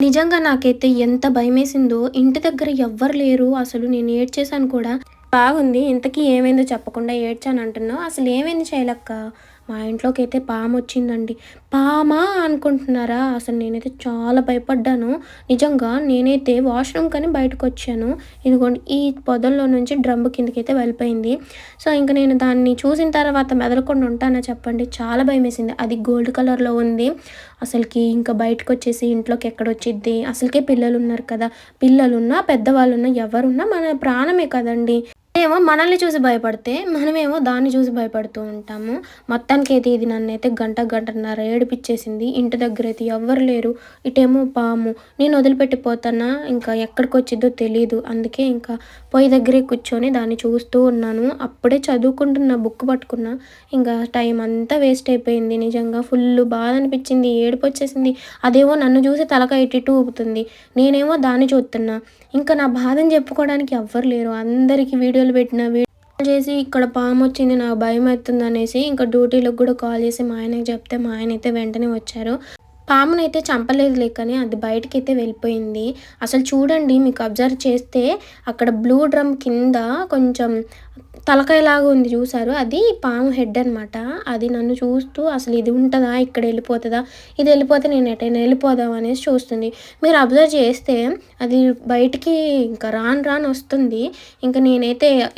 నిజంగా నాకైతే ఎంత భయమేసిందో ఇంటి దగ్గర ఎవ్వరు లేరు. అసలు నేను ఏడ్చేసాను కూడా. బాగుంది. ఇంతకీ ఏమైందో చెప్పకుండా ఏడ్చాను అంటున్నావు. అసలు ఏమైంది చేయలక్క మా ఇంట్లోకి అయితే పాము వచ్చిందండి. పామా అనుకుంటున్నారా? అసలు నేనైతే చాలా భయపడ్డాను. నిజంగా నేనైతే వాష్రూమ్ కానీ బయటకు వచ్చాను ఇదిగోండి ఈ పొదల్లో నుంచి డ్రమ్ కిందకైతే వెళ్ళిపోయింది. సో ఇంకా నేను దాన్ని చూసిన తర్వాత మెదలకుండా ఉంటానా చెప్పండి? చాలా భయం వేసింది అది గోల్డ్ కలర్లో ఉంది. అసలుకి ఇంకా బయటకు వచ్చేసి ఇంట్లోకి ఎక్కడ వచ్చిద్ది అసలుకే పిల్లలు ఉన్నారు కదా. పిల్లలున్నా పెద్దవాళ్ళున్నా ఎవరున్నా మన ప్రాణమే కదండి. ఏమో మనల్ని చూసి భయపడితే మనమేమో దాన్ని చూసి భయపడుతూ ఉంటాము. మొత్తానికి అయితే ఇది నన్ను అయితే గంట గంటన్నర ఏడిపించేసింది ఇంటి దగ్గర అయితే ఎవ్వరు లేరు. ఇటేమో పాము. నేను వదిలిపెట్టిపోతానా? ఇంకా ఎక్కడికి వచ్చిద్దో తెలియదు అందుకే ఇంకా పొయ్యి దగ్గరే కూర్చొని దాన్ని చూస్తూ ఉన్నాను. అప్పుడే చదువుకుంటున్న బుక్ పట్టుకున్నా. ఇంకా టైం అంతా వేస్ట్ అయిపోయింది. నిజంగా ఫుల్ బాధ అనిపించింది. ఏడుపు వచ్చేసింది అదేమో నన్ను చూసి తలకాయ ఇటు ఊపుతుంది. నేనేమో దాన్ని చూస్తున్నా. ఇంకా నా బాధని చెప్పుకోవడానికి ఎవ్వరు లేరు. అందరికీ వీడియోలు పెట్టిన వీడియో చేసి ఇక్కడ పాము వచ్చింది నాకు భయం అవుతుంది అనేసి ఇంకా డ్యూటీలకు కూడా కాల్ చేసి మా ఆయనకి చెప్తే మా ఆయన అయితే వెంటనే వచ్చారు. పామునైతే చంపలేదు కానీ అది బయటకి అయితే వెళ్ళిపోయింది. అసలు చూడండి మీకు అబ్జర్వ్ చేస్తే అక్కడ బ్లూ డ్రమ్ కింద కొంచెం తలకాయలాగా ఉంది చూసారు. అది పాము హెడ్ అనమాట అది నన్ను చూస్తూ అసలు ఇది ఉంటుందా? ఇక్కడ వెళ్ళిపోతుందా? ఇది వెళ్ళిపోతే నేను ఎటైనా వెళ్ళిపోదాం అనేసి చూస్తుంది. మీరు అబ్జర్వ్ చేస్తే అది బయటికి ఇంకా రాను రాను వస్తుంది. ఇంకా నేనైతే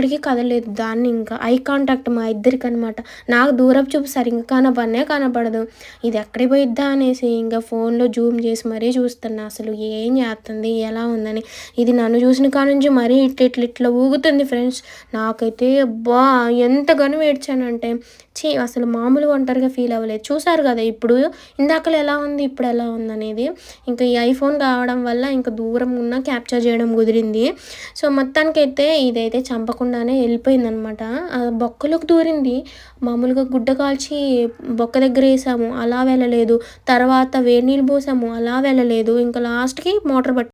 ఎక్కడికి కదలేదు దాన్ని ఇంకా ఐ కాంటాక్ట్ మా ఇద్దరికి అనమాట నాకు దూరపు చూపు సరిగ్గా కనపడనే కనపడదు ఇది ఎక్కడికి పోయిద్దా అనేసి ఇంకా ఫోన్లో జూమ్ చేసి మరీ చూస్తున్నా. అసలు ఏం చేస్తుంది? ఎలా ఉందని. ఇది నన్ను చూసిన కాడ నుంచి మరీ ఇట్ల ఇట్లా ఇట్లా ఊగుతుంది ఫ్రెండ్స్. నాకైతే అబ్బా! ఎంతగానో ఏడ్చానంటే చీ అసలు మామూలుగా ఒంటరిగా ఫీల్ అవ్వలేదు. చూసారు కదా ఇప్పుడు ఇందాకలు ఎలా ఉంది ఇప్పుడు ఎలా ఉంది అనేది. ఇంకా ఈ ఐఫోన్ కావడం వల్ల ఇంకా దూరం ఉన్న క్యాప్చర్ చేయడం కుదిరింది. సో మొత్తానికైతే ఇదైతే చంపకుండానే వెళ్ళిపోయిందనమాట. బొక్కలోకి దూరింది. మామూలుగా గుడ్డ కాల్చి బొక్క దగ్గర వేసాము అలా వెళ్ళలేదు. తర్వాత వేడి నీళ్ళు పోసాము అలా వెళ్ళలేదు. ఇంకా లాస్ట్కి మోటార్ పట్టి